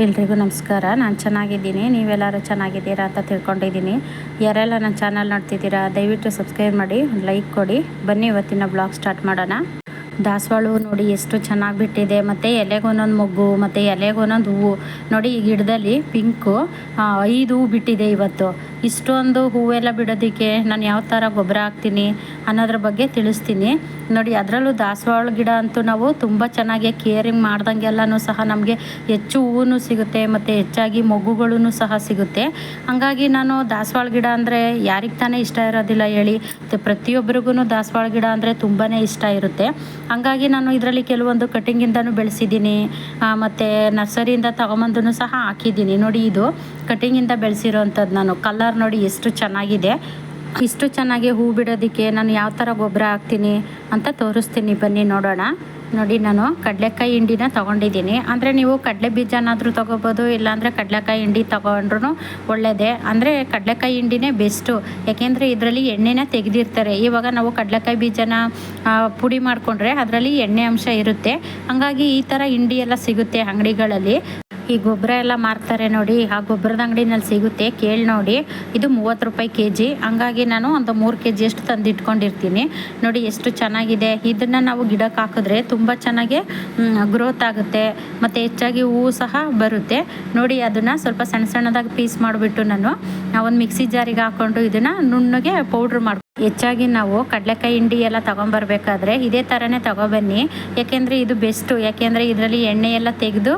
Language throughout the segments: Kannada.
ಎಲ್ರಿಗೂ ನಮಸ್ಕಾರ. ನಾನು ಚೆನ್ನಾಗಿದ್ದೀನಿ. ನೀವೆಲ್ಲರೂ ಚೆನ್ನಾಗಿದ್ದೀರಾ ಅಂತ ತಿಳ್ಕೊಂಡಿದ್ದೀನಿ. ಯಾರೆಲ್ಲ ನನ್ನ ಚಾನಲ್ ನೋಡ್ತಿದ್ದೀರಾ, ದಯವಿಟ್ಟು ಸಬ್ಸ್ಕ್ರೈಬ್ ಮಾಡಿ, ಲೈಕ್ ಕೊಡಿ. ಬನ್ನಿ ಇವತ್ತಿನ ಬ್ಲಾಗ್ ಸ್ಟಾರ್ಟ್ ಮಾಡೋಣ. ದಾಸವಾಳ ನೋಡಿ ಎಷ್ಟು ಚೆನ್ನಾಗಿ ಬಿಟ್ಟಿದೆ. ಮತ್ತು ಎಲೆಗೊಂದೊಂದು ಮೊಗ್ಗು, ಮತ್ತು ಎಲೆಗೊಂದೊಂದು ಹೂವು. ನೋಡಿ ಈ ಗಿಡದಲ್ಲಿ ಪಿಂಕು ಐದು ಹೂವು ಬಿಟ್ಟಿದೆ ಇವತ್ತು. ಇಷ್ಟೊಂದು ಹೂವೆಲ್ಲ ಬಿಡೋದಕ್ಕೆ ನಾನು ಯಾವ ಥರ ಗೊಬ್ಬರ ಹಾಕ್ತೀನಿ ಅನ್ನೋದ್ರ ಬಗ್ಗೆ ತಿಳಿಸ್ತೀನಿ. ನೋಡಿ, ಅದರಲ್ಲೂ ದಾಸವಾಳ ಗಿಡ ಅಂತೂ ನಾವು ತುಂಬ ಚೆನ್ನಾಗಿ ಕೇರಿಂಗ್ ಮಾಡ್ದಂಗೆಲ್ಲನೂ ಸಹ ನಮಗೆ ಹೆಚ್ಚು ಹೂವು ಸಿಗುತ್ತೆ, ಮತ್ತು ಹೆಚ್ಚಾಗಿ ಮೊಗ್ಗುಗಳೂ ಸಹ ಸಿಗುತ್ತೆ. ಹಾಗಾಗಿ ನಾನು ದಾಸವಾಳ ಗಿಡ ಅಂದರೆ ಯಾರಿಗೆ ತಾನೇ ಇಷ್ಟ ಇರೋದಿಲ್ಲ ಹೇಳಿ, ಮತ್ತು ಪ್ರತಿಯೊಬ್ಬರಿಗೂ ದಾಸವಾಳ ಗಿಡ ಅಂದರೆ ತುಂಬಾ ಇಷ್ಟ ಇರುತ್ತೆ. ಹಾಗಾಗಿ ನಾನು ಇದರಲ್ಲಿ ಕೆಲವೊಂದು ಕಟಿಂಗಿಂದನೂ ಬೆಳೆಸಿದ್ದೀನಿ ಮತ್ತು ನರ್ಸರಿಯಿಂದ ತಗೊಂಬಂದು ಸಹ ಹಾಕಿದ್ದೀನಿ. ನೋಡಿ, ಇದು ಕಟಿಂಗಿಂದ ಬೆಳೆಸಿರೋವಂಥದ್ದು ನಾನು. ಕಲರ್ ನೋಡಿ ಎಷ್ಟು ಚೆನ್ನಾಗಿದೆ. ಇಷ್ಟು ಚೆನ್ನಾಗಿ ಹೂ ಬಿಡೋದಕ್ಕೆ ನಾನು ಯಾವ ಥರ ಗೊಬ್ಬರ ಹಾಕ್ತೀನಿ ಅಂತ ತೋರಿಸ್ತೀನಿ. ಬನ್ನಿ ನೋಡೋಣ. ನೋಡಿ ನಾನು ಕಡಲೆಕಾಯಿ ಹಿಂಡಿನ ತೊಗೊಂಡಿದ್ದೀನಿ. ಅಂದರೆ ನೀವು ಕಡಲೆ ಬೀಜನಾದರೂ ತೊಗೋಬೋದು, ಇಲ್ಲಾಂದರೆ ಕಡಲೆಕಾಯಿ ಹಿಂಡಿ ತೊಗೊಂಡ್ರೂ ಒಳ್ಳೆಯದೇ ಅಂದರೆ ಕಡಲೆಕಾಯಿ ಹಿಂಡಿನೇ ಬೆಸ್ಟು ಯಾಕೆಂದರೆ ಇದರಲ್ಲಿ ಎಣ್ಣೆನ ತೆಗೆದಿರ್ತಾರೆ. ಇವಾಗ ನಾವು ಕಡಲೆಕಾಯಿ ಬೀಜನ ಪುಡಿ ಮಾಡಿಕೊಂಡ್ರೆ ಅದರಲ್ಲಿ ಎಣ್ಣೆ ಅಂಶ ಇರುತ್ತೆ. ಹಾಗಾಗಿ ಈ ಥರ ಹಿಂಡಿ ಎಲ್ಲ ಸಿಗುತ್ತೆ ಅಂಗಡಿಗಳಲ್ಲಿ. ಈ ಗೊಬ್ಬರ ಎಲ್ಲ ಮಾರ್ತಾರೆ ನೋಡಿ. ಆ ಗೊಬ್ಬರದ ಅಂಗಡಿನಲ್ಲಿ ಸಿಗುತ್ತೆ. ಕೇಳಿ ನೋಡಿ. ಇದು ಮೂವತ್ತು ರೂಪಾಯಿ ಕೆ ಜಿ ಹಂಗಾಗಿ ನಾನು ಒಂದು ಮೂರು ಕೆ ಜಿಯಷ್ಟು ತಂದಿಟ್ಕೊಂಡಿರ್ತೀನಿ. ನೋಡಿ ಎಷ್ಟು ಚೆನ್ನಾಗಿದೆ. ಇದನ್ನು ನಾವು ಗಿಡಕ್ಕೆ ಹಾಕಿದ್ರೆ ತುಂಬ ಚೆನ್ನಾಗಿ ಗ್ರೋತ್ ಆಗುತ್ತೆ. ಮತ್ತು ಹೆಚ್ಚಾಗಿ ಹೂವು ಸಹ ಬರುತ್ತೆ. ನೋಡಿ ಅದನ್ನು ಸ್ವಲ್ಪ ಸಣ್ಣ ಸಣ್ಣದಾಗಿ ಪೀಸ್ ಮಾಡಿಬಿಟ್ಟು ನಾನು ಒಂದು ಮಿಕ್ಸಿ ಜಾರಿಗೆ ಹಾಕ್ಕೊಂಡು ಇದನ್ನು ನುಣ್ಣಗೆ ಪೌಡ್ರ್ ಮಾಡಿ ಹೆಚ್ಚಾಗಿ ನಾವು ಕಡಲೆಕಾಯಿ ಹಿಂಡಿ ಎಲ್ಲ ತೊಗೊಂಬರ್ಬೇಕಾದ್ರೆ ಇದೇ ಥರನೇ ತಗೊಬನ್ನಿ. ಯಾಕೆಂದರೆ ಇದು ಬೆಸ್ಟು ಯಾಕೆಂದರೆ ಇದರಲ್ಲಿ ಎಣ್ಣೆ ಎಲ್ಲ ತೆಗೆದು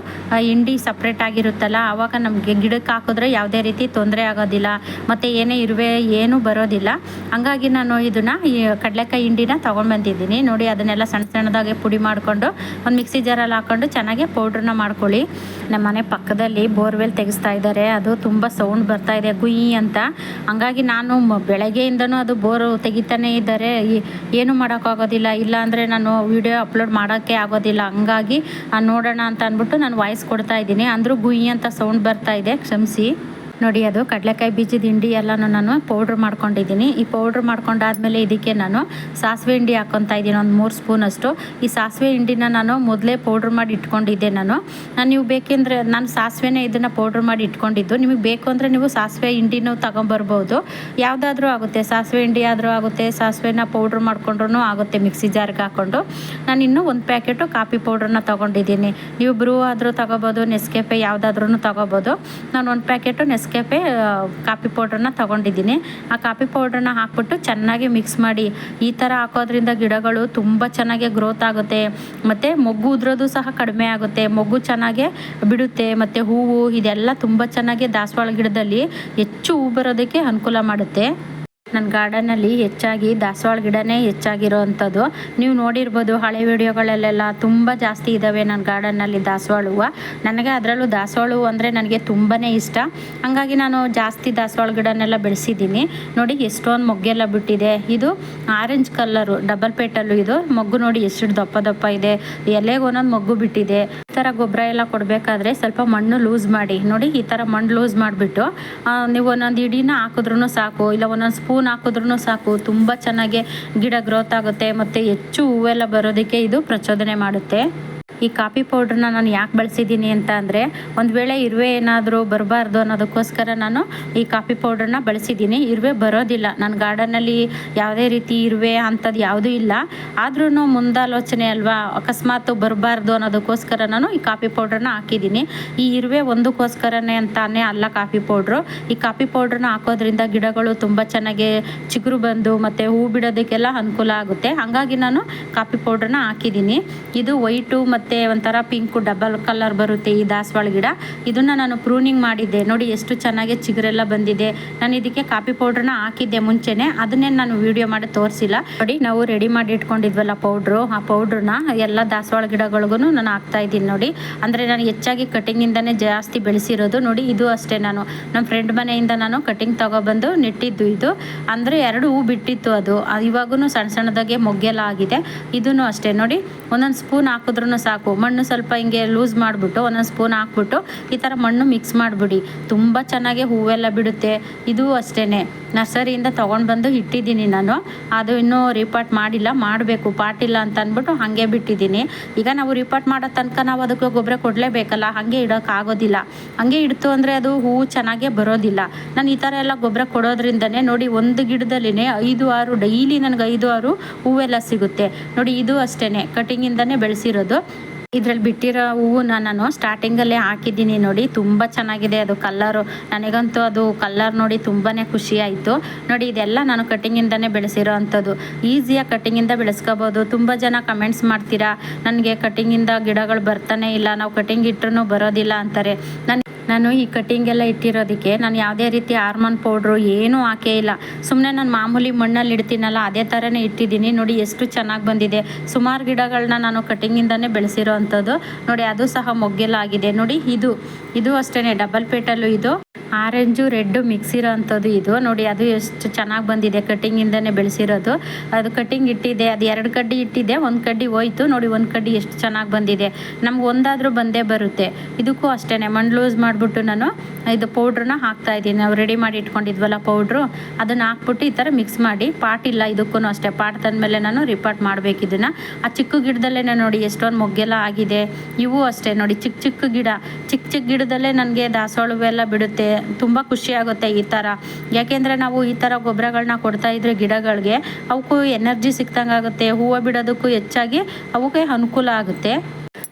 ಹಿಂಡಿ ಸಪ್ರೇಟ್ ಆಗಿರುತ್ತಲ್ಲ, ಆವಾಗ ನಮಗೆ ಗಿಡಕ್ಕೆ ಹಾಕಿದ್ರೆ ಯಾವುದೇ ರೀತಿ ತೊಂದರೆ ಆಗೋದಿಲ್ಲ. ಮತ್ತು ಏನೇ ಇರುವೆ ಏನೂ ಬರೋದಿಲ್ಲ. ಹಂಗಾಗಿ ನಾನು ಇದನ್ನು ಈ ಕಡಲೆಕಾಯಿ ಹಿಂಡಿನ ತೊಗೊಂಡ್ಬಂದಿದ್ದೀನಿ ನೋಡಿ, ಅದನ್ನೆಲ್ಲ ಸಣ್ಣ ಸಣ್ಣದಾಗೆ ಪುಡಿ ಮಾಡಿಕೊಂಡು, ಒಂದು ಮಿಕ್ಸಿ ಜಾರಲ್ಲಿ ಹಾಕ್ಕೊಂಡು ಚೆನ್ನಾಗಿ ಪೌಡ್ರನ್ನ ಮಾಡ್ಕೊಳ್ಳಿ. ನಮ್ಮ ಮನೆ ಪಕ್ಕದಲ್ಲಿ ಬೋರ್ವೆಲ್ ತೆಗೆಸ್ತಾ ಇದ್ದಾರೆ. ಅದು ತುಂಬ ಸೌಂಡ್ ಬರ್ತಾ ಇದೆ, ಗುಯಿ ಅಂತ. ಹಂಗಾಗಿ ನಾನು ಬೆಳಗ್ಗೆಯಿಂದನೂ ಅದು ಬೋರು ತೆಗಿತಾನೆ ಇದ್ದಾರೆ. ಏನು ಮಾಡೋಕ್ಕಾಗೋದಿಲ್ಲ. ಇಲ್ಲ ಅಂದರೆ ನಾನು ವಿಡಿಯೋ ಅಪ್ಲೋಡ್ ಮಾಡೋಕ್ಕೆ ಆಗೋದಿಲ್ಲ. ಹಂಗಾಗಿ ನೋಡೋಣ ಅಂತ ಅಂದ್ಬಿಟ್ಟು ನಾನು ವಾಯ್ಸ್ ಕೊಡ್ತಾ ಇದ್ದೀನಿ. ಅಂದರೂ ಗುಯಿ ಅಂತ ಸೌಂಡ್ ಬರ್ತಾ ಇದೆ. ಕ್ಷಮಿಸಿ. ನೋಡಿ ಅದು ಕಡಲೆಕಾಯಿ ಬೀಜದ ಹಿಂಡಿ ಎಲ್ಲನೂ ನಾನು ಪೌಡ್ರ್ ಮಾಡ್ಕೊಂಡಿದ್ದೀನಿ. ಈ ಪೌಡ್ರ್ ಮಾಡ್ಕೊಂಡಾದ್ಮೇಲೆ ಇದಕ್ಕೆ ನಾನು ಸಾಸಿವೆ ಹಿಂಡಿ ಹಾಕ್ಕೊತಾ ಇದ್ದೀನಿ, ಒಂದು ಮೂರು ಸ್ಪೂನಷ್ಟು ಈ ಸಾಸಿವೆ ಹಿಂಡಿನ ನಾನು ಮೊದಲೇ ಪೌಡ್ರ್ ಮಾಡಿ ಇಟ್ಕೊಂಡಿದ್ದೆ ನಾನು. ನಾನು ನೀವು ಬೇಕೆಂದರೆ, ನಾನು ಸಾಸಿವೆನೇ ಇದನ್ನು ಪೌಡ್ರ್ ಮಾಡಿ ಇಟ್ಕೊಂಡಿದ್ದು. ನಿಮಗೆ ಬೇಕು ಅಂದರೆ ನೀವು ಸಾಸಿವೆ ಹಿಂಡಿನೂ ತಗೊಂಬರ್ಬೋದು. ಯಾವುದಾದ್ರೂ ಆಗುತ್ತೆ, ಸಾಸಿವೆ ಹಿಂಡಿ ಆದರೂ ಆಗುತ್ತೆ, ಸಾಸಿವೆನ ಪೌಡ್ರ್ ಮಾಡ್ಕೊಂಡ್ರೂ ಆಗುತ್ತೆ ಮಿಕ್ಸಿ ಜಾರ್ಗೆ ಹಾಕ್ಕೊಂಡು ನಾನು ಇನ್ನೂ ಒಂದು ಪ್ಯಾಕೆಟು ಕಾಫಿ ಪೌಡ್ರನ್ನ ತೊಗೊಂಡಿದ್ದೀನಿ. ನೀವು ಬ್ರೂ ಆದರೂ ತಗೋಬೋದು ನೆಸ್ಕೆಫೆ ಯಾವುದಾದ್ರೂ ತಗೋಬೋದು. ನಾನು ಒಂದು ಪ್ಯಾಕೆಟು ನೆಸ್ಕೆಫೆ ಕಾಫಿ ಪೌಡ್ರನ್ನ ತೊಗೊಂಡಿದ್ದೀನಿ. ಆ ಕಾಫಿ ಪೌಡ್ರನ್ನ ಹಾಕ್ಬಿಟ್ಟು ಚೆನ್ನಾಗಿ ಮಿಕ್ಸ್ ಮಾಡಿ. ಈ ಥರ ಹಾಕೋದ್ರಿಂದ ಗಿಡಗಳು ತುಂಬ ಚೆನ್ನಾಗಿ ಗ್ರೋತ್ ಆಗುತ್ತೆ. ಮತ್ತು ಮೊಗ್ಗು ಉದ್ರೋದು ಸಹ ಕಡಿಮೆ ಆಗುತ್ತೆ. ಮೊಗ್ಗು ಚೆನ್ನಾಗೆ ಬಿಡುತ್ತೆ. ಮತ್ತು ಹೂವು, ಇದೆಲ್ಲ ತುಂಬ ಚೆನ್ನಾಗಿ ದಾಸವಾಳ ಗಿಡದಲ್ಲಿ ಹೆಚ್ಚು ಹೂ ಬರೋದಕ್ಕೆ ಅನುಕೂಲ ಮಾಡುತ್ತೆ. ನನ್ನ ಗಾರ್ಡನಲ್ಲಿ ಹೆಚ್ಚಾಗಿ ದಾಸವಾಳ ಗಿಡನೇ ಹೆಚ್ಚಾಗಿರೋವಂಥದ್ದು ನೀವು ನೋಡಿರ್ಬೋದು ಹಳೆ ವಿಡಿಯೋಗಳಲ್ಲೆಲ್ಲ ತುಂಬ ಜಾಸ್ತಿ ಇದ್ದಾವೆ ನನ್ನ ಗಾರ್ಡನ್ನಲ್ಲಿ ದಾಸವಾಳ ಹೂವು. ನನಗೆ ಅದರಲ್ಲೂ ದಾಸವಾಳ ಹೂವು ಅಂದರೆ ನನಗೆ ತುಂಬಾ ಇಷ್ಟ. ಹಾಗಾಗಿ ನಾನು ಜಾಸ್ತಿ ದಾಸವಾಳ ಗಿಡನೆಲ್ಲ ಬೆಳೆಸಿದ್ದೀನಿ. ನೋಡಿ ಎಷ್ಟೊಂದು ಮೊಗ್ಗೆಲ್ಲ ಬಿಟ್ಟಿದೆ. ಇದು ಆರೆಂಜ್ ಕಲ್ಲರು, ಡಬಲ್ ಪೇಟಲ್ಲು ಇದು. ಮೊಗ್ಗು ನೋಡಿ ಎಷ್ಟು ದಪ್ಪ ದಪ್ಪ ಇದೆ. ಎಲೆಗೆ ಒಂದೊಂದು ಮೊಗ್ಗು ಬಿಟ್ಟಿದೆ. ಥರ ಗೊಬ್ಬರ ಎಲ್ಲ ಕೊಡಬೇಕಾದ್ರೆ ಸ್ವಲ್ಪ ಮಣ್ಣು ಲೂಸ್ ಮಾಡಿ. ನೋಡಿ, ಈ ಥರ ಮಣ್ಣು ಲೂಸ್ ಮಾಡಿಬಿಟ್ಟು ನೀವು ಒಂದೊಂದು ಇಡೀನ ಹಾಕಿದ್ರೂ ಸಾಕು, ಇಲ್ಲ ಒಂದೊಂದು ಸ್ಪೂನ್ ಹಾಕಿದ್ರೂ ಸಾಕು. ತುಂಬ ಚೆನ್ನಾಗಿ ಗಿಡ ಗ್ರೋತ್ ಆಗುತ್ತೆ, ಮತ್ತು ಹೆಚ್ಚು ಹೂವೆಲ್ಲ ಬರೋದಕ್ಕೆ ಇದು ಪ್ರಚೋದನೆ ಮಾಡುತ್ತೆ. ಈ ಕಾಫಿ ಪೌಡ್ರನ್ನ ನಾನು ಯಾಕೆ ಬಳಸಿದ್ದೀನಿ ಅಂತ ಅಂದರೆ, ಒಂದು ವೇಳೆ ಇರುವೆ ಏನಾದರೂ ಬರಬಾರ್ದು ಅನ್ನೋದಕ್ಕೋಸ್ಕರ ನಾನು ಈ ಕಾಫಿ ಪೌಡ್ರನ್ನ ಬಳಸಿದ್ದೀನಿ. ಇರುವೆ ಬರೋದಿಲ್ಲ. ನನ್ನ ಗಾರ್ಡನಲ್ಲಿ ಯಾವುದೇ ರೀತಿ ಇರುವೆ ಅಂಥದ್ದು ಯಾವುದೂ ಇಲ್ಲ. ಆದ್ರೂ ಮುಂದಾಲೋಚನೆ ಅಲ್ವಾ? ಅಕಸ್ಮಾತ್ ಬರಬಾರ್ದು ಅನ್ನೋದಕ್ಕೋಸ್ಕರ ನಾನು ಈ ಕಾಫಿ ಪೌಡ್ರನ್ನ ಹಾಕಿದ್ದೀನಿ. ಈ ಇರುವೆ ಒಂದಕ್ಕೋಸ್ಕರನೇ ಅಂತಾನೆ ಅಲ್ಲ ಕಾಫಿ ಪೌಡ್ರು. ಈ ಕಾಫಿ ಪೌಡ್ರನ್ನ ಹಾಕೋದ್ರಿಂದ ಗಿಡಗಳು ತುಂಬ ಚೆನ್ನಾಗಿ ಚಿಗುರು ಬಂದು ಮತ್ತು ಹೂ ಬಿಡೋದಕ್ಕೆಲ್ಲ ಅನುಕೂಲ ಆಗುತ್ತೆ. ಹಾಗಾಗಿ ನಾನು ಕಾಫಿ ಪೌಡ್ರನ್ನ ಹಾಕಿದ್ದೀನಿ. ಇದು ವೈಟು ಮತ್ತು ಒಂಥರ ಪಿಂಕು ಡಬಲ್ ಕಲರ್ ಬರುತ್ತೆ ಈ ದಾಸವಾಳ ಗಿಡ. ಇದನ್ನು ನಾನು ಪ್ರೂನಿಂಗ್ ಮಾಡಿದ್ದೆ. ನೋಡಿ ಎಷ್ಟು ಚೆನ್ನಾಗಿ ಚಿಗುರೆಲ್ಲ ಬಂದಿದೆ. ನಾನು ಇದಕ್ಕೆ ಕಾಫಿ ಪೌಡ್ರನ್ನ ಹಾಕಿದ್ದೆ ಮುಂಚೆನೆ. ಅದನ್ನೇ ನಾನು ವಿಡಿಯೋ ಮಾಡಿ ತೋರಿಸಿಲ್ಲ. ನೋಡಿ, ನಾವು ರೆಡಿ ಮಾಡಿ ಇಟ್ಕೊಂಡಿದ್ವಲ್ಲ ಪೌಡ್ರು. ಆ ಪೌಡ್ರನ್ನ ಎಲ್ಲ ದಾಸವಾಳ ಗಿಡಗಳಿಗೂ ನಾನು ಹಾಕ್ತಾ ಇದ್ದೀನಿ ನೋಡಿ. ಅಂದರೆ ನಾನು ಹೆಚ್ಚಾಗಿ ಕಟಿಂಗಿಂದನೇ ಜಾಸ್ತಿ ಬೆಳೆಸಿರೋದು. ನೋಡಿ, ಇದು ಅಷ್ಟೇ ನಾನು. ನಮ್ಮ ಫ್ರೆಂಡ್ ಮನೆಯಿಂದ ನಾನು ಕಟಿಂಗ್ ತಗೊಬಂದು ನೆಟ್ಟಿದ್ದು ಇದು. ಅಂದರೆ ಎರಡು ಹೂ ಬಿಟ್ಟಿತ್ತು ಅದು. ಇವಾಗೂ ಸಣ್ಣ ಸಣ್ಣದಾಗೆ ಮೊಗ್ಗೆಲ್ಲ ಆಗಿದೆ. ಇದೂ ಅಷ್ಟೇ. ನೋಡಿ, ಒಂದೊಂದು ಸ್ಪೂನ್ ಹಾಕಿದ್ರೂ ಸಾಕು. ಸಾಕು. ಮಣ್ಣು ಸ್ವಲ್ಪ ಹಿಂಗೆ ಲೂಸ್ ಮಾಡಿಬಿಟ್ಟು, ಒಂದೊಂದು ಸ್ಪೂನ್ ಹಾಕ್ಬಿಟ್ಟು ಈ ಥರ ಮಣ್ಣು ಮಿಕ್ಸ್ ಮಾಡಿಬಿಡಿ. ತುಂಬ ಚೆನ್ನಾಗಿ ಹೂವೆಲ್ಲ ಬಿಡುತ್ತೆ. ಇದು ಅಷ್ಟೇ ನರ್ಸರಿಯಿಂದ ತೊಗೊಂಡು ಬಂದು ಇಟ್ಟಿದ್ದೀನಿ ನಾನು. ಅದು ಇನ್ನೂ ರಿಪಾರ್ಟ್ ಮಾಡಿಲ್ಲ. ಮಾಡಬೇಕು. ಪಾಟ್ ಇಲ್ಲ ಅಂತ ಅಂದ್ಬಿಟ್ಟು ಹಾಗೆ ಬಿಟ್ಟಿದ್ದೀನಿ. ಈಗ ನಾವು ರಿಪಾರ್ಟ್ ಮಾಡೋ ತನಕ ನಾವು ಅದಕ್ಕೆ ಗೊಬ್ಬರ ಕೊಡಲೇಬೇಕಲ್ಲ? ಹಾಗೆ ಇಡೋಕ್ಕಾಗೋದಿಲ್ಲ ಹಾಗೆ ಇಡ್ತು ಅಂದರೆ ಅದು ಹೂವು ಚೆನ್ನಾಗೇ ಬರೋದಿಲ್ಲ. ನಾನು ಈ ಥರ ಎಲ್ಲ ಗೊಬ್ಬರ ಕೊಡೋದ್ರಿಂದನೇ ನೋಡಿ ಒಂದು ಗಿಡದಲ್ಲಿನೇ ಐದು ಆರು, ಡೈಲಿ ನನಗೆ ಐದು ಆರು ಹೂವೆಲ್ಲ ಸಿಗುತ್ತೆ. ನೋಡಿ ಇದು ಅಷ್ಟೇ ಕಟಿಂಗಿಂದನೇ ಬೆಳೆಸಿರೋದು. ಇದ್ರಲ್ಲಿ ಬಿಟ್ಟಿರೋ ಹೂವನ್ನ ನಾನು ಸ್ಟಾರ್ಟಿಂಗಲ್ಲೇ ಹಾಕಿದ್ದೀನಿ ನೋಡಿ. ತುಂಬ ಚೆನ್ನಾಗಿದೆ ಅದು ಕಲ್ಲರು ನನಗಂತೂ ಅದು ಕಲ್ಲರ್ ನೋಡಿ ತುಂಬಾ ಖುಷಿ ಆಯಿತು. ನೋಡಿ, ಇದೆಲ್ಲ ನಾನು ಕಟ್ಟಿಂಗಿಂದನೇ ಬೆಳೆಸಿರೋ ಅಂಥದ್ದು. ಈಸಿಯಾಗಿ ಕಟ್ಟಿಂಗಿಂದ ಬೆಳೆಸ್ಕೋಬೋದು. ತುಂಬ ಜನ ಕಮೆಂಟ್ಸ್ ಮಾಡ್ತೀರಾ? ನನಗೆ ಕಟ್ಟಿಂಗಿಂದ ಗಿಡಗಳು ಬರ್ತಾನೆ ಇಲ್ಲ. ನಾವು ಕಟ್ಟಿಂಗ್ ಇಟ್ಟರು ಬರೋದಿಲ್ಲ ಅಂತಾರೆ. ನಾನು ನಾನು ಈ ಕಟ್ಟಿಂಗ್ ಎಲ್ಲ ಇಟ್ಟಿರೋದಕ್ಕೆ ನಾನು ಯಾವುದೇ ರೀತಿ ಹಾರ್ಮೋನ್ ಪೌಡ್ರು ಏನೂ ಹಾಕೇ ಇಲ್ಲ. ಸುಮ್ಮನೆ ನಾನು ಮಾಮೂಲಿ ಮಣ್ಣಲ್ಲಿ ಇಡ್ತೀನಲ್ಲ, ಅದೇ ಥರನೇ ಇಟ್ಟಿದ್ದೀನಿ. ನೋಡಿ ಎಷ್ಟು ಚೆನ್ನಾಗಿ ಬಂದಿದೆ. ಸುಮಾರು ಗಿಡಗಳನ್ನ ನಾನು ಕಟ್ಟಿಂಗಿಂದನೇ ಬೆಳೆಸಿರೋ ಅಂಥದ್ದು ನೋಡಿ ಅದು ಸಹ ಮೊಗ್ಗೆಲ್ಲ ಆಗಿದೆ. ನೋಡಿ ಇದು ಇದು ಅಷ್ಟೇ ಡಬಲ್ ಪೇಟಲ್ಲು ಇದು. ಆರೆಂಜು ರೆಡ್ಡು ಮಿಕ್ಸ್ ಇರೋ ಅಂಥದ್ದು ಇದು. ನೋಡಿ ಅದು ಎಷ್ಟು ಚೆನ್ನಾಗಿ ಬಂದಿದೆ ಕಟ್ಟಿಂಗಿಂದನೇ ಬೆಳೆಸಿರೋದು. ಅದು ಕಟ್ಟಿಂಗ್ ಇಟ್ಟಿದೆ, ಅದು ಎರಡು ಕಡ್ಡಿ ಇಟ್ಟಿದೆ, ಒಂದು ಕಡ್ಡಿ ಹೋಯ್ತು. ನೋಡಿ ಒಂದು ಕಡ್ಡಿ ಎಷ್ಟು ಚೆನ್ನಾಗಿ ಬಂದಿದೆ. ನಮ್ಗೆ ಒಂದಾದರೂ ಬಂದೇ ಬರುತ್ತೆ. ಇದಕ್ಕೂ ಅಷ್ಟೇ ಮಣ್ಣು ಲೂಸ್ ಮಾಡಿಬಿಟ್ಟು ನಾನು ಇದು ಪೌಡ್ರನ್ನ ಹಾಕ್ತಾ ಇದ್ದೀನಿ. ನಾವು ರೆಡಿ ಮಾಡಿ ಇಟ್ಕೊಂಡಿದ್ವಲ್ಲ ಪೌಡ್ರು ಅದನ್ನು ಹಾಕ್ಬಿಟ್ಟು ಈ ಥರ ಮಿಕ್ಸ್ ಮಾಡಿ, ಪಾಟ್ ಇಲ್ಲ ಇದಕ್ಕೂ ಅಷ್ಟೇ. ಪಾಟ್ ತಂದಮೇಲೆ ನಾನು ರಿಪಾರ್ಟ್ ಮಾಡಬೇಕು ಇದನ್ನು. ಆ ಚಿಕ್ಕ ಗಿಡದಲ್ಲೇ ನೋಡಿ ಎಷ್ಟೊಂದು ಮೊಗ್ಗೆಲ್ಲ ಆಗಿದೆ. ಇವು ಅಷ್ಟೇ ನೋಡಿ, ಚಿಕ್ಕ ಚಿಕ್ಕ ಗಿಡ. ಚಿಕ್ಕ ಚಿಕ್ಕ ಗಿಡದಲ್ಲೇ ನನಗೆ ದಾಸವಾಳ ಹೂವೆಲ್ಲ ಬಿಡುತ್ತೆ. ತುಂಬ ಖುಷಿಯಾಗುತ್ತೆ ಈ ಥರ ಯಾಕೆಂದರೆ ನಾವು ಈ ಥರ ಗೊಬ್ಬರಗಳನ್ನ ಕೊಡ್ತಾ ಇದ್ರೆ ಗಿಡಗಳಿಗೆ, ಅವಕ್ಕೂ ಎನರ್ಜಿ ಸಿಕ್ದಂಗೆ ಆಗುತ್ತೆ ಹೂವು ಬಿಡೋದಕ್ಕೂ ಹೆಚ್ಚಾಗಿ ಅವಕ್ಕೆ ಅನುಕೂಲ ಆಗುತ್ತೆ.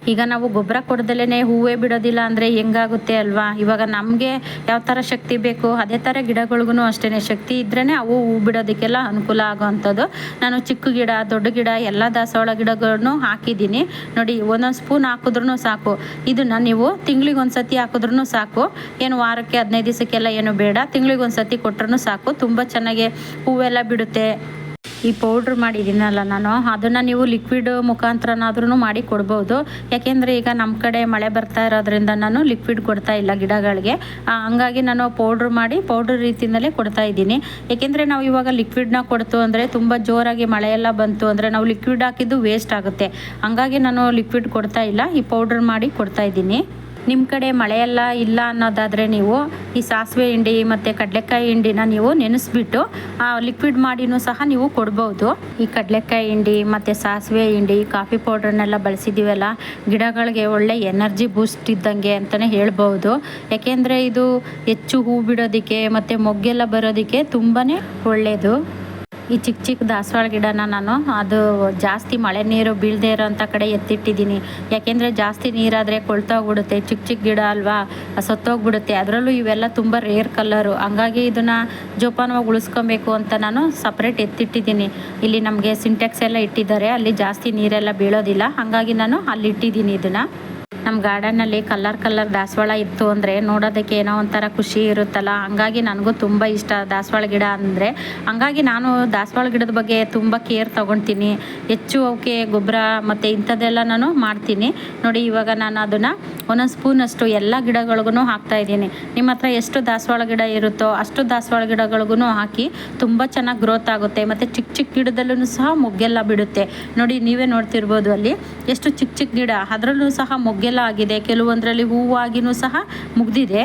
ಈಗ ನಾವು ಗೊಬ್ಬರ ಕೊಡ್ದಲೇ ಹೂವೇ ಬಿಡೋದಿಲ್ಲ ಅಂದರೆ ಹೆಂಗಾಗುತ್ತೆ ಅಲ್ವಾ? ಇವಾಗ ನಮಗೆ ಯಾವ ಥರ ಶಕ್ತಿ ಬೇಕು? ಅದೇ ಥರ ಗಿಡಗಳಿಗೂ ಅಷ್ಟೇ ಶಕ್ತಿ ಇದ್ರೇ ಅವು ಹೂ ಬಿಡೋದಕ್ಕೆಲ್ಲ ಅನುಕೂಲ ಆಗೋವಂಥದ್ದು ನಾನು ಚಿಕ್ಕ ಗಿಡ, ದೊಡ್ಡ ಗಿಡ, ಎಲ್ಲ ದಾಸವಾಳ ಗಿಡಗಳನ್ನು ಹಾಕಿದ್ದೀನಿ. ನೋಡಿ, ಒಂದೊಂದು ಸ್ಪೂನ್ ಹಾಕಿದ್ರೂ ಸಾಕು. ಇದನ್ನು ನೀವು ತಿಂಗಳಿಗೆ ಒಂದ್ಸತಿ ಹಾಕಿದ್ರೂ ಸಾಕು. ಏನು ವಾರಕ್ಕೆ ಹದಿನೈದು ದಿವಸಕ್ಕೆಲ್ಲ ಏನು ಬೇಡ. ತಿಂಗಳಿಗೆ ಒಂದು ಸತಿ ಸಾಕು. ತುಂಬ ಚೆನ್ನಾಗಿ ಹೂವೆಲ್ಲ ಬಿಡುತ್ತೆ. ಈ ಪೌಡ್ರ್ ಮಾಡಿದ್ದೀನಲ್ಲ ನಾನು. ಅದನ್ನು ನೀವು ಲಿಕ್ವಿಡ್ ಮುಖಾಂತರನಾದ್ರೂ ಮಾಡಿ ಕೊಡ್ಬೋದು. ಯಾಕೆಂದರೆ ಈಗ ನಮ್ಮ ಕಡೆ ಮಳೆ ಬರ್ತಾ ಇರೋದ್ರಿಂದ ನಾನು ಲಿಕ್ವಿಡ್ ಕೊಡ್ತಾ ಇಲ್ಲ ಗಿಡಗಳಿಗೆ. ಹಂಗಾಗಿ ನಾನು ಪೌಡ್ರ್ ಮಾಡಿ ಪೌಡ್ರ್ ರೀತಿಯಿಂದಲೇ ಕೊಡ್ತಾ ಇದ್ದೀನಿ. ಏಕೆಂದರೆ ನಾವು ಇವಾಗ ಲಿಕ್ವಿಡ್ನ ಕೊಡ್ತು ಅಂದರೆ ತುಂಬ ಜೋರಾಗಿ ಮಳೆಯೆಲ್ಲ ಬಂತು ಅಂದರೆ ನಾವು ಲಿಕ್ವಿಡ್ ಹಾಕಿದ್ದು ವೇಸ್ಟ್ ಆಗುತ್ತೆ. ಹಂಗಾಗಿ ನಾನು ಲಿಕ್ವಿಡ್ ಕೊಡ್ತಾ ಇಲ್ಲ, ಈ ಪೌಡ್ರ್ ಮಾಡಿ ಕೊಡ್ತಾ ಇದ್ದೀನಿ. ನಿಮ್ಮ ಕಡೆ ಮಳೆಯೆಲ್ಲ ಇಲ್ಲ ಅನ್ನೋದಾದರೆ ನೀವು ಈ ಸಾಸಿವೆ ಹಿಂಡಿ ಮತ್ತು ಕಡಲೆಕಾಯಿ ಹಿಂಡಿನ ನೀವು ನೆನೆಸ್ಬಿಟ್ಟು ಲಿಕ್ವಿಡ್ ಮಾಡಿನೂ ಸಹ ನೀವು ಕೊಡ್ಬೋದು. ಈ ಕಡಲೆಕಾಯಿ ಹಿಂಡಿ ಮತ್ತು ಸಾಸಿವೆ ಹಿಂಡಿ, ಕಾಫಿ ಪೌಡ್ರನ್ನೆಲ್ಲ ಬಳಸಿದ್ದೀವಲ್ಲ ಗಿಡಗಳಿಗೆ ಒಳ್ಳೆ ಎನರ್ಜಿ ಬೂಸ್ಟ್ ಇದ್ದಂಗೆ ಅಂತಲೇ ಹೇಳ್ಬೋದು. ಯಾಕೆಂದರೆ ಇದು ಹೆಚ್ಚು ಹೂ ಬಿಡೋದಕ್ಕೆ ಮತ್ತು ಮೊಗ್ಗೆಲ್ಲ ಬರೋದಕ್ಕೆ ತುಂಬಾ ಒಳ್ಳೆಯದು ಈ ಚಿಕ್ಕ ಚಿಕ್ಕ ದಾಸವಾಳ ಗಿಡನ ನಾನು ಅದು ಜಾಸ್ತಿ ಮಳೆ ನೀರು ಬೀಳದೇ ಇರೋಂಥ ಕಡೆ ಎತ್ತಿಟ್ಟಿದ್ದೀನಿ. ಯಾಕೆಂದರೆ ಜಾಸ್ತಿ ನೀರಾದರೆ ಕೊಳ್ತೋಗ್ಬಿಡುತ್ತೆ. ಚಿಕ್ಕ ಚಿಕ್ಕ ಗಿಡ ಅಲ್ವಾ? ಸತ್ತೋಗ್ಬಿಡುತ್ತೆ. ಅದರಲ್ಲೂ ಇವೆಲ್ಲ ತುಂಬ ರೇರ್ ಕಲ್ಲರು ಹಂಗಾಗಿ ಇದನ್ನು ಜೋಪಾನವಾಗಿ ಉಳಿಸ್ಕೊಬೇಕು ಅಂತ ನಾನು ಸಪ್ರೇಟ್ ಎತ್ತಿಟ್ಟಿದ್ದೀನಿ. ಇಲ್ಲಿ ನಮಗೆ ಸಿಂಟೆಕ್ಸ್ ಎಲ್ಲ ಇಟ್ಟಿದ್ದಾರೆ. ಅಲ್ಲಿ ಜಾಸ್ತಿ ನೀರೆಲ್ಲ ಬೀಳೋದಿಲ್ಲ. ಹಾಗಾಗಿ ನಾನು ಅಲ್ಲಿ ಇಟ್ಟಿದ್ದೀನಿ ಇದನ್ನು. ನಮ್ಮ ಗಾರ್ಡನ್ನಲ್ಲಿ ಕಲರ್ ಕಲರ್ ದಾಸವಾಳ ಇತ್ತು ಅಂದರೆ ನೋಡೋದಕ್ಕೆ ಏನೋ ಒಂಥರ ಖುಷಿ ಇರುತ್ತಲ್ಲ. ಹಂಗಾಗಿ ನನಗೂ ತುಂಬ ಇಷ್ಟ ದಾಸವಾಳ ಗಿಡ ಅಂದರೆ. ಹಂಗಾಗಿ ನಾನು ದಾಸವಾಳ ಗಿಡದ ಬಗ್ಗೆ ತುಂಬ ಕೇರ್ ತೊಗೊಳ್ತೀನಿ ಹೆಚ್ಚು ಅವಕ್ಕೆ ಗೊಬ್ಬರ ಮತ್ತು ಇಂಥದ್ದೆಲ್ಲ ನಾನು ಮಾಡ್ತೀನಿ. ನೋಡಿ, ಇವಾಗ ನಾನು ಅದನ್ನು ಒಂದೊಂದು ಸ್ಪೂನಷ್ಟು ಎಲ್ಲ ಗಿಡಗಳಿಗೂ ಹಾಕ್ತಾ ಇದ್ದೀನಿ. ನಿಮ್ಮ ಹತ್ರ ಎಷ್ಟು ದಾಸವಾಳ ಗಿಡ ಇರುತ್ತೋ ಅಷ್ಟು ದಾಸವಾಳ ಗಿಡಗಳಿಗೂ ಹಾಕಿ ತುಂಬ ಚೆನ್ನಾಗಿ ಗ್ರೋತ್ ಆಗುತ್ತೆ. ಮತ್ತು ಚಿಕ್ಕ ಚಿಕ್ಕ ಗಿಡದಲ್ಲೂ ಸಹ ಮೊಗ್ಗೆಲ್ಲ ಬಿಡುತ್ತೆ. ನೋಡಿ, ನೀವೇ ನೋಡ್ತಿರ್ಬೋದು ಅಲ್ಲಿ. ಎಷ್ಟು ಚಿಕ್ಕ ಚಿಕ್ಕ ಗಿಡ. ಅದರಲ್ಲೂ ಸಹ ಮೊಗ್ಗೆಲ್ಲ ಆಗಿದೆ ಕೆಲವೊಂದರಲ್ಲಿ ಹೂವಾಗಿನೂ ಸಹ ಮುಗ್ದಿದೆ.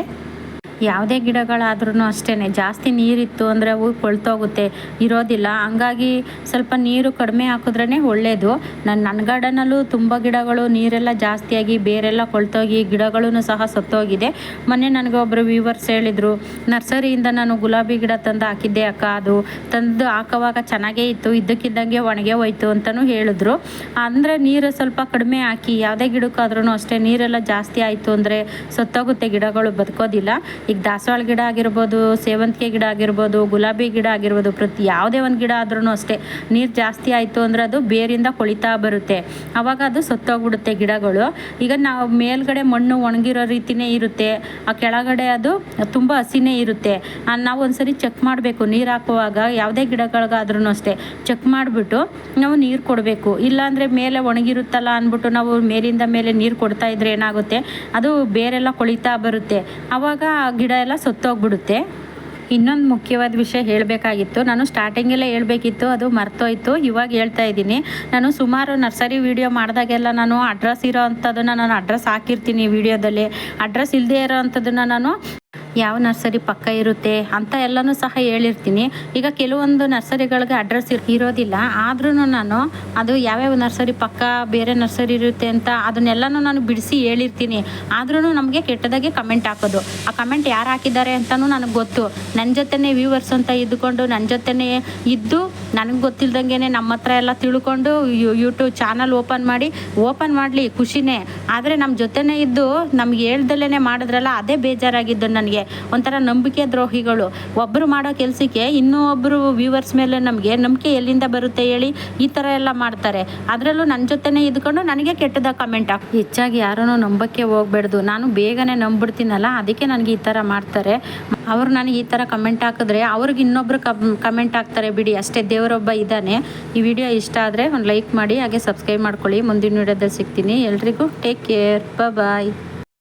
ಯಾವುದೇ ಗಿಡಗಳಾದ್ರೂ ಅಷ್ಟೇ ಜಾಸ್ತಿ ನೀರಿತ್ತು ಅಂದರೆ ಹೂ ಕೊಳ್ತೋಗುತ್ತೆ. ಇರೋದಿಲ್ಲ. ಹಂಗಾಗಿ ಸ್ವಲ್ಪ ನೀರು ಕಡಿಮೆ ಹಾಕಿದ್ರೇ ಒಳ್ಳೆಯದು ನನ್ನ ನನ್ನ ಗಾರ್ಡನಲ್ಲೂ ತುಂಬ ಗಿಡಗಳು, ನೀರೆಲ್ಲ ಜಾಸ್ತಿಯಾಗಿ ಬೇರೆಲ್ಲ ಕೊಳ್ತೋಗಿ ಗಿಡಗಳೂ ಸಹ ಸತ್ತೋಗಿದೆ. ಮೊನ್ನೆ ನನಗೆ ಒಬ್ಬರು ವ್ಯೂವರ್ಸ್ ಹೇಳಿದರು, ನರ್ಸರಿಯಿಂದ ನಾನು ಗುಲಾಬಿ ಗಿಡ ತಂದು ಹಾಕಿದ್ದೆ ಅಕ್ಕ. ಅದು ತಂದು ಹಾಕೋವಾಗ ಚೆನ್ನಾಗೇ ಇತ್ತು. ಇದ್ದಕ್ಕಿದ್ದಂಗೆ ಒಣಗೆ ಹೋಯ್ತು ಅಂತಲೂ ಹೇಳಿದ್ರು. ಅಂದರೆ ನೀರು ಸ್ವಲ್ಪ ಕಡಿಮೆ ಹಾಕಿ, ಯಾವುದೇ ಗಿಡಕ್ಕಾದ್ರೂ ಅಷ್ಟೇ ನೀರೆಲ್ಲ ಜಾಸ್ತಿ ಆಯಿತು ಅಂದರೆ ಸತ್ತೋಗುತ್ತೆ. ಗಿಡಗಳು ಬದುಕೋದಿಲ್ಲ. ಈಗ ದಾಸವಾಳ ಗಿಡ ಆಗಿರ್ಬೋದು, ಸೇವಂತಿಗೆ ಗಿಡ ಆಗಿರ್ಬೋದು, ಗುಲಾಬಿ ಗಿಡ ಆಗಿರ್ಬೋದು, ಪ್ರತಿ ಯಾವುದೇ ಒಂದು ಗಿಡ ಆದ್ರೂ ಅಷ್ಟೇ ನೀರು ಜಾಸ್ತಿ ಆಯಿತು ಅಂದರೆ ಅದು ಬೇರಿಂದ ಕೊಳಿತಾ ಬರುತ್ತೆ. ಆವಾಗ ಅದು ಸತ್ತೋಗ್ಬಿಡುತ್ತೆ ಗಿಡಗಳು. ಈಗ ನಾವು ಮೇಲ್ಗಡೆ ಮಣ್ಣು ಒಣಗಿರೋ ರೀತಿನೇ ಇರುತ್ತೆ. ಆ ಕೆಳಗಡೆ ಅದು ತುಂಬ ಹಸಿನೇ ಇರುತ್ತೆ. ನಾವು ಒಂದ್ಸರಿ ಚೆಕ್ ಮಾಡಬೇಕು, ನೀರು ಹಾಕುವಾಗ ಯಾವುದೇ ಗಿಡಗಳಿಗಾದ್ರೂ ಅಷ್ಟೇ ಚೆಕ್ ಮಾಡಿಬಿಟ್ಟು ನಾವು ನೀರು ಕೊಡಬೇಕು. ಇಲ್ಲಾಂದರೆ ಮೇಲೆ ಒಣಗಿರುತ್ತಲ್ಲ ಅಂದ್ಬಿಟ್ಟು ನಾವು ಮೇಲಿಂದ ಮೇಲೆ ನೀರು ಕೊಡ್ತಾ ಇದ್ರೆ ಏನಾಗುತ್ತೆ? ಅದು ಬೇರೆಲ್ಲ ಕೊಳಿತಾ ಬರುತ್ತೆ. ಆವಾಗ ಗಿಡ ಎಲ್ಲ ಸುತ್ತೋಗ್ಬಿಡುತ್ತೆ. ಇನ್ನೊಂದು ಮುಖ್ಯವಾದ ವಿಷಯ ಹೇಳಬೇಕಾಗಿತ್ತು. ನಾನು ಸ್ಟಾರ್ಟಿಂಗಲ್ಲೇ ಹೇಳಬೇಕಿತ್ತು. ಅದು ಮರ್ತೋಯ್ತು. ಇವಾಗ ಹೇಳ್ತಾ ಇದ್ದೀನಿ. ನಾನು ಸುಮಾರು ನರ್ಸರಿ ವೀಡಿಯೋ ಮಾಡಿದಾಗೆಲ್ಲ ನಾನು ಅಡ್ರೆಸ್ ಇರೋ ಅಂಥದ್ದನ್ನು ನಾನು ಅಡ್ರೆಸ್ ಹಾಕಿರ್ತೀನಿ ವೀಡಿಯೋದಲ್ಲಿ ಅಡ್ರೆಸ್ ಇಲ್ಲದೇ ಇರೋ ಅಂಥದ್ದನ್ನು ನಾನು ಯಾವ ನರ್ಸರಿ ಪಕ್ಕ ಇರುತ್ತೆ ಅಂತ ಎಲ್ಲನೂ ಸಹ ಹೇಳಿರ್ತೀನಿ. ಈಗ ಕೆಲವೊಂದು ನರ್ಸರಿಗಳಿಗೆ ಅಡ್ರೆಸ್ ಇರೋದಿಲ್ಲ. ಆದ್ರೂ ನಾನು ಅದು ಯಾವ್ಯಾವ ನರ್ಸರಿ ಪಕ್ಕ ಬೇರೆ ನರ್ಸರಿ ಇರುತ್ತೆ ಅಂತ ಅದನ್ನೆಲ್ಲನೂ ನಾನು ಬಿಡಿಸಿ ಹೇಳಿರ್ತೀನಿ. ಆದ್ರೂ ನಮಗೆ ಕೆಟ್ಟದಾಗೆ ಕಮೆಂಟ್ ಹಾಕೋದು. ಆ ಕಮೆಂಟ್ ಯಾರು ಹಾಕಿದ್ದಾರೆ ಅಂತಲೂ ನನಗೆ ಗೊತ್ತು. ನನ್ನ ಜೊತೆನೇ ವ್ಯೂವರ್ಸ್ ಅಂತ ಇದ್ದುಕೊಂಡು ನನ್ನ ಜೊತೆನೇ ಇದ್ದು ನನಗೆ ಗೊತ್ತಿಲ್ದಂಗೆ ನಮ್ಮ ಹತ್ರ ಎಲ್ಲ ತಿಳ್ಕೊಂಡು ಯೂಟ್ಯೂಬ್ ಚಾನಲ್ ಓಪನ್ ಮಾಡಿ ಓಪನ್ ಮಾಡಲಿ ಖುಷಿನೇ. ಆದರೆ ನಮ್ಮ ಜೊತೆನೇ ಇದ್ದು ನಮ್ಗೆ ಹೇಳ್ದಲ್ಲೇ ಮಾಡಿದ್ರಲ್ಲ, ಅದೇ ಬೇಜಾರಾಗಿದ್ದು ನನಗೆ. ಒಂಥರ ನಂಬಿಕೆ ದ್ರೋಹಿಗಳು. ಒಬ್ಬರು ಮಾಡೋ ಕೆಲಸಕ್ಕೆ ಇನ್ನೂ ಒಬ್ಬರು ವ್ಯೂವರ್ಸ್ ಮೇಲೆ ನಮಗೆ ನಂಬಿಕೆ ಎಲ್ಲಿಂದ ಬರುತ್ತೆ ಹೇಳಿ ಈ ಥರ ಎಲ್ಲ ಮಾಡ್ತಾರೆ. ಅದರಲ್ಲೂ ನನ್ನ ಜೊತೆನೇ ಇದ್ಕೊಂಡು ನನಗೆ ಕೆಟ್ಟದ ಕಮೆಂಟ್ ಹಾಕಿ. ಹೆಚ್ಚಾಗಿ ಯಾರನ್ನೂ ನಂಬಕ್ಕೆ ಹೋಗ್ಬಾರ್ದು ನಾನು ಬೇಗನೆ ನಂಬಿಡ್ತೀನಲ್ಲ ಅದಕ್ಕೆ ನನಗೆ ಈ ಥರ ಮಾಡ್ತಾರೆ. ಅವರು ನನಗೆ ಈ ಥರ ಕಮೆಂಟ್ ಹಾಕಿದ್ರೆ ಅವ್ರಿಗೆ ಇನ್ನೊಬ್ರು ಕಮೆಂಟ್ ಹಾಕ್ತಾರೆ ಬಿಡಿ, ಅಷ್ಟೇ ದೇವರೊಬ್ಬ ಇದ್ದಾನೆ. ಈ ವಿಡಿಯೋ ಇಷ್ಟ ಆದರೆ ಒಂದು ಲೈಕ್ ಮಾಡಿ, ಹಾಗೆ ಸಬ್ಸ್ಕ್ರೈಬ್ ಮಾಡ್ಕೊಳ್ಳಿ. ಮುಂದಿನ ವಿಡಿಯೋದಲ್ಲಿ ಸಿಗ್ತೀನಿ. ಎಲ್ರಿಗೂ ಟೇಕ್ ಕೇರ್ ಬಾಯ್